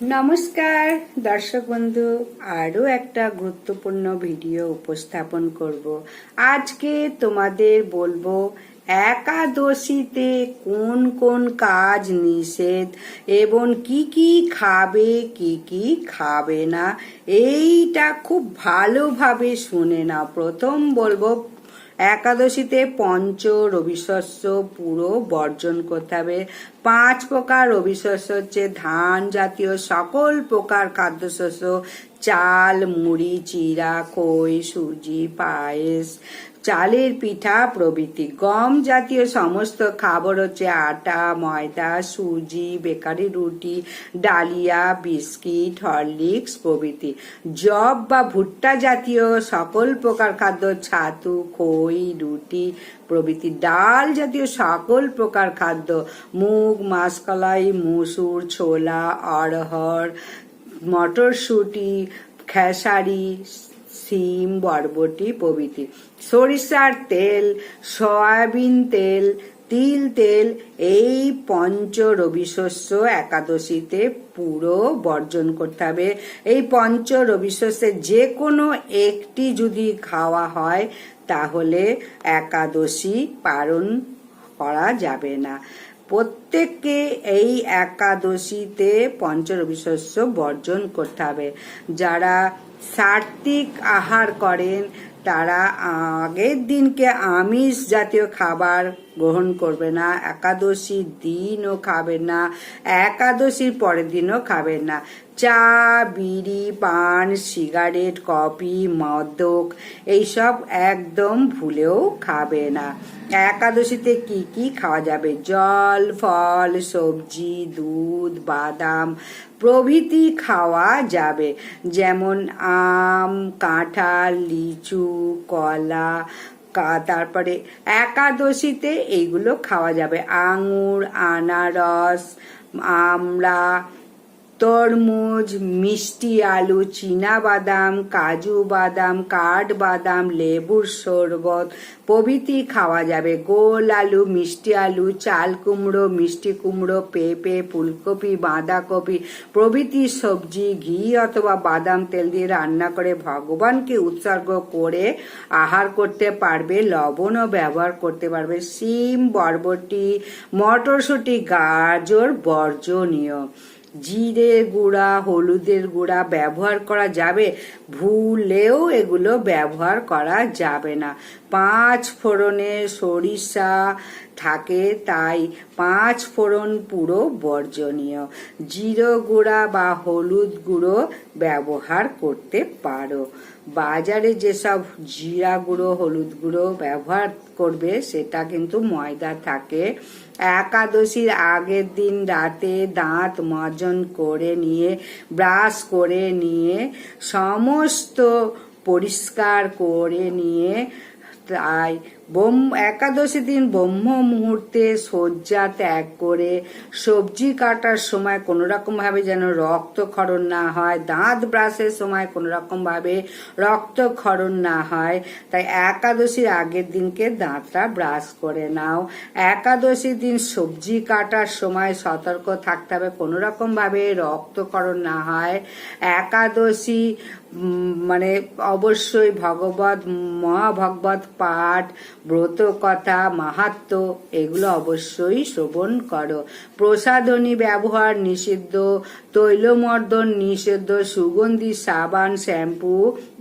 নমস্কার, দর্শক বন্ধু, আরও একটা গুরুত্বপূর্ণ ভিডিও উপস্থাপন করব। আজকে তোমাদের বলব, একাদশীতে কোন কোন কাজ নিষেধ এবং কি কি খাবে, কি কি খাবে না, এইটা খুব ভালোভাবে শুনে না প্রথম বলব একাদশীতে পঞ্চ রবিশস্য পুরো বর্জন করতে হবে। পাঁচ প্রকার রবিশস্য হচ্ছে ধান জাতীয় সকল প্রকার খাদ্যশস্য, চাল, মুড়ি চিরা কই সুজি, পায়েস চালের পিঠা, প্রভৃতি গম জাতীয় সমস্ত খাবার হচ্ছে আটা, ময়দা, সুজি, বেকারি রুটি, ডালিয়া, বিস্কিট, হরলিক্স, প্রভৃতি। জব বা ভুট্টা জাতীয় সকল প্রকার খাদ্য, ছাতু, খই, রুটি, প্রভৃতি ডাল জাতীয় সকল প্রকার খাদ্য, মুগ, মাসকলাই, মুসুর, ছোলা, অড়হর, মটরশুঁটি, খেসারি সিম, বরবটি প্রভৃতি। সরিষার তেল, সয়াবিন তেল, তিল তেল, এই পঞ্চ রবি শস্য একাদশীতে পুরো বর্জন করতে হবে। এই পঞ্চ রবি শস্যের যে কোনো একটি যদি খাওয়া হয়, তাহলে একাদশী পালন করা যাবে না। প্রত্যেককে এই একাদশীতে পঞ্চরবিশস্য বর্জন করতে হবে। যারা সাত্বিক আহার করেন, তারা আগের দিনকে আমিষ জাতীয় খাবার গ্রহণ করবে না একাদশীর দিনও খাবেন না, একাদশীর পরের দিনও খাবেন না। চা, বিড়ি, পান, সিগারেট, কফি মদক এইসব একদম ভুলেও খাবে না। একাদশীতে কি কি খাওয়া যাবে? জল, ফল, সবজি, দুধ, বাদাম, প্রভৃতি খাওয়া যাবে। যেমন আম, কাঁঠাল, লিচু, কলা তারপরে একাদশীতে এইগুলো খাওয়া যাবে। আঙুর আনারস আমড়া তরমুজ, মিষ্টি আলু বাদাম কাজু বাদাম, কাঠ বাদাম, লেবুর শরবত, প্রভৃতি খাওয়া যাবে। গোল আলু, মিষ্টি আলু, চাল কুমড়ো, মিষ্টি কুমড়ো, পেঁপে, ফুলকপি, বাঁধাকপি, প্রভৃতি সবজি, ঘি অথবা বাদাম তেল দিয়ে রান্না করে ভগবানকে উৎসর্গ করে আহার করতে পারবে, লবণও ব্যবহার করতে পারবে। সিম বরবটি, মটরশুঁটি, গাজর, বর্জনীয়। জিরে গুঁড়া, হলুদের গুঁড়া ব্যবহার করা যাবে। ভুলেও এগুলো ব্যবহার করা যাবে না। পাঁচ ফোড়নে সরিষা থাকে, তাই পাঁচ ফোড়ন পুরো বর্জনীয়। জিরো গুঁড়া বা হলুদ গুঁড়ো ব্যবহার করতে পারো। বাজারে যেসব জিরা গুঁড়ো, হলুদ গুঁড়ো ব্যবহার করবে, সেটা কিন্তু ময়দা থাকে। একাদশীর আগের দিন রাতে দাঁত মজন করে নিয়ে, ব্রাশ করে নিয়ে, সমস্ত পরিষ্কার করে নিয়ে, তাই একাদশী দিন ব্রহ্ম মুহূর্তে শয্যা ত্যাগ করে সবজি কাটার সময় কোনো রকম ভাবে যেন রক্তক্ষরণ না হয়, দাঁত ব্রাশের সময় কোনো রকম ভাবে রক্তক্ষরণ না হয়, তাই একাদশীর আগের দিনকে দাঁতটা ব্রাশ করে নাও। একাদশীর দিন সবজি কাটার সময় সতর্ক থাকতে হবে কোনো রকম ভাবে রক্তক্ষরণ না হয়। একাদশী মানে অবশ্যই ভগবত, মহাভগবত পাঠ ব্রত কথা মাহাত্ম এগুলো অবশ্যই শ্রবণ করো। প্রসাধনী ব্যবহার নিষিদ্ধ তৈলমর্দন, নিষিদ্ধ সুগন্ধি, সাবান, শ্যাম্পু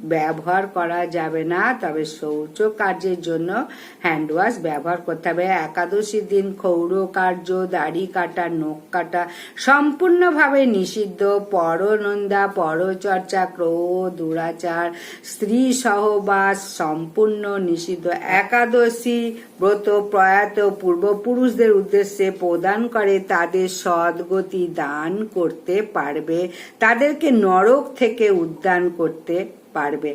ব্যবহার করা যাবে না। তবে শৌচ কার্যের জন্য হ্যান্ড ওয়াশ ব্যবহার করতে হবে। একাদশীর দিন ক্ষৌর কার্য, দাড়ি কাটা, নখ কাটা সম্পূর্ণভাবে নিষিদ্ধ। পরনন্দা, পরচর্চা, ক্রোধ, দুরাচার স্ত্রী সহবাস সম্পূর্ণ নিষিদ্ধ। একাদশী ব্রত প্রয়াত পূর্বপুরুষদের উদ্দেশ্যে প্রদান করে তাদের সদ্গতি দান করতে পারবে, তাদেরকে নরক থেকে উদ্যান করতে পারবে।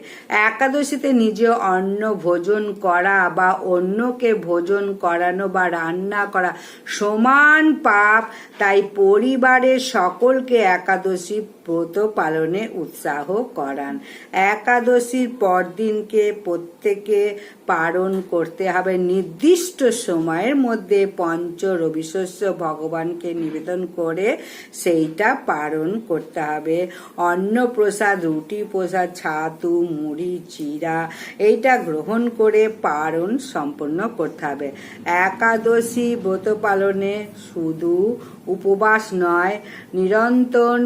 একাদশীতে নিজে অন্ন ভোজন করা বা অন্যকে ভোজন করানো বা রান্না করা সমান পাপ, তাই পরিবারের সকলকে একাদশী ব্রত পালনে উৎসাহ করান। একাদশীর পরদিনকে প্রত্যেকে পালন করতে হবে। নির্দিষ্ট সময়ের মধ্যে পঞ্চ রবিশস্য ভগবানকে নিবেদন করে সেইটা পালন করতে হবে। অন্ন প্রসাদ রুটি প্রসাদ ছাতু, মুড়ি চিরা এইটা গ্রহণ করে পালন সম্পন্ন করতে হবে। একাদশী ব্রত পালনে শুধু উপবাস নয়, নিরন্তর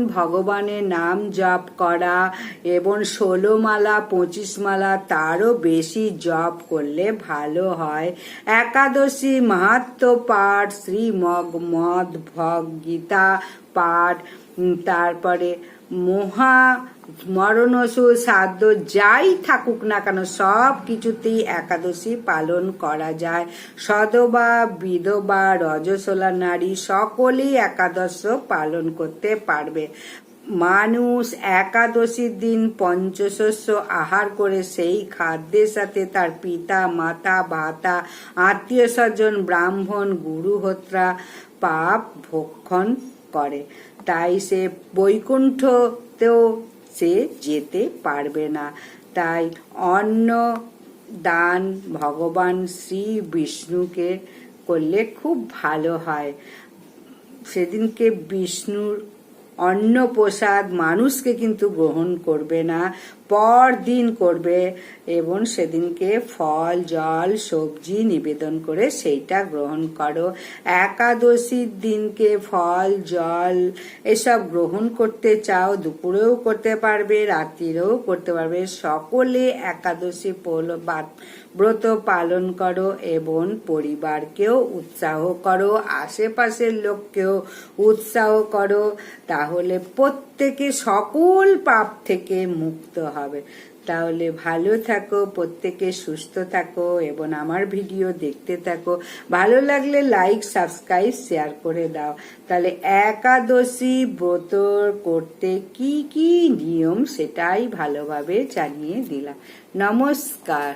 ভগবানের নাম জপ করা এবং ষোলো মালা, পঁচিশ মালা তারও বেশি জপ করলে ভালো হয়। একাদশী মাহাত্ম পাঠ শ্রীমগ মদ গীতা পাঠ তারপরে মহা মরণসুর সাধ্য যাই থাকুক না কেন, সব কিছুতেই একাদশী পালন করা যায়। সদবা, বিধবা, রজসোলা নারী সকলেই একাদশ পালন করতে পারবে। মানুষ একাদশীর দিন পঞ্চশস্য আহার করে সেই খাদ্যের সাথে তার পিতা, মাতা, ভাতা, আত্মীয় স্বজন, ব্রাহ্মণ, গুরুহত্রা, পাপ ভক্ষণ করে। তাই সে বৈকুণ্ঠতেও সে যেতে পারবে না। তাই অন্ন দান ভগবান শ্রী বিষ্ণুকে করলে খুব ভালো হয়। সেদিনকে বিষ্ণুর অন্ন প্রসাদ মানুষকে কিন্তু গ্রহণ করবে না। পর দিন করবে এবং সেদিনকে ফল, জল, সবজি নিবেদন করে সেইটা গ্রহণ করো। একাদশীর দিনকে ফল, জল এসব গ্রহণ করতে চাও, দুপুরেও করতে পারবে, রাত্রিরেও করতে পারবে। সকলে একাদশী ব্রত পালন করো এবং পরিবারকেও উৎসাহ করো, আশেপাশের লোককেও উৎসাহ করো। তাহলে প্রত্যেকে সকল পাপ থেকে মুক্ত হবে। তাহলে ভালো থাকো, প্রত্যেকে সুস্থ থাকো এবং আমার ভিডিও দেখতে থাকো। ভালো লাগলে লাইক সাবস্ক্রাইব শেয়ার করে দাও। তাহলে একাদশী ব্রত করতে কি কি নিয়ম সেটাই ভালোভাবে জানিয়ে দিলাম। নমস্কার।